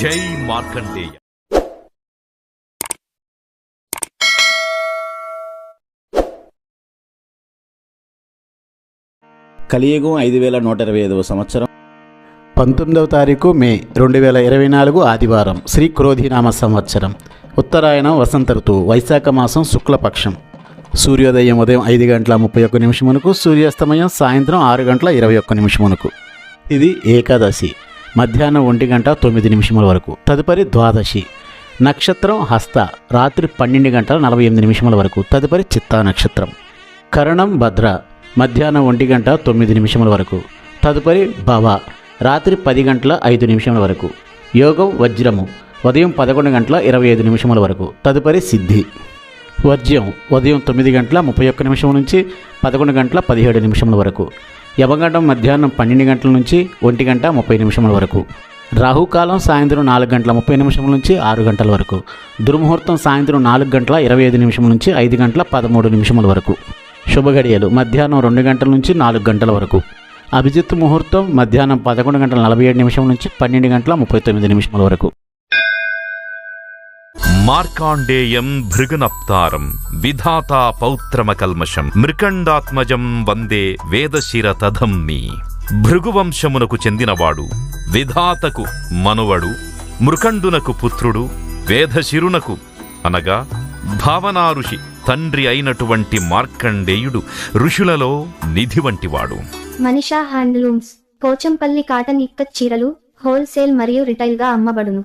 జై మార్కండేయ. కలియుగం ఐదు వేల నూట ఇరవై ఐదవ సంవత్సరం. పంతొమ్మిదవ తారీఖు మే రెండు వేల ఇరవై నాలుగు ఆదివారం శ్రీ క్రోధినామ సంవత్సరం. ఉత్తరాయణం వసంత ఋతువు వైశాఖ మాసం శుక్లపక్షం. సూర్యోదయం ఉదయం ఐదు గంటల ముప్పై ఒక్క నిమిషమునకు సూర్యాస్తమయం సాయంత్రం ఆరు గంటల ఇరవై ఒక్క నిమిషమునకు. ఇది ఏకాదశి. మధ్యాహ్నం ఒంటి గంట తొమ్మిది నిమిషముల వరకు. తదుపరి ద్వాదశి నక్షత్రం హస్త రాత్రి పన్నెండు గంటల నలభై ఎనిమిది నిమిషముల వరకు. తదుపరి చిత్తా నక్షత్రం. కరణం భద్ర మధ్యాహ్నం ఒంటి గంట తొమ్మిది నిమిషముల వరకు. తదుపరి భవ రాత్రి పది గంటల ఐదు నిమిషముల వరకు. యోగం వజ్రము ఉదయం పదకొండు గంటల ఇరవై ఐదు నిమిషముల వరకు. తదుపరి సిద్ధి వర్జ్యం ఉదయం తొమ్మిది గంటల ముప్పై ఒక్క నిమిషం నుంచి పదకొండు గంటల పదిహేడు నిమిషముల వరకు. యవగండం మధ్యాహ్నం పన్నెండు గంటల నుంచి ఒంటి గంట ముప్పై నిమిషముల వరకు. రాహుకాలం సాయంత్రం నాలుగు గంటల ముప్పై నిమిషముల నుంచి ఆరు గంటల వరకు. దుర్ముహూర్తం సాయంత్రం నాలుగు గంటల ఇరవై ఐదు నిమిషముల నుంచి ఐదు గంటల పదమూడు నిమిషముల వరకు. శుభగడియలు మధ్యాహ్నం రెండు గంటల నుంచి నాలుగు గంటల వరకు. అభిజిత్ ముహూర్తం మధ్యాహ్నం పదకొండు గంటల నలభై ఏడు నిమిషం నుంచి పన్నెండు గంటల ముప్పై తొమ్మిది నిమిషముల వరకు. మార్కాండేయం భృగునప్తారం విధాతా పౌత్రమకల్మషం మృకండాత్మజం వందే వేదశిర తధమ్మి భృగువంశమునకు చెందినవాడు విధాతకు మనువడు మృకండునకు పుత్రుడు వేదశిరునకు అనగా భావనా ఋషి తండ్రి అయినటువంటి మార్కండేయుడు ఋషులలో నిధి వంటివాడు. మనిషా హ్యాండ్లూమ్స్ పోచంపల్లి కాటన్ ఇక్కత్ చీరలు హోల్సేల్ మరియు రిటైల్గా అమ్మబడును.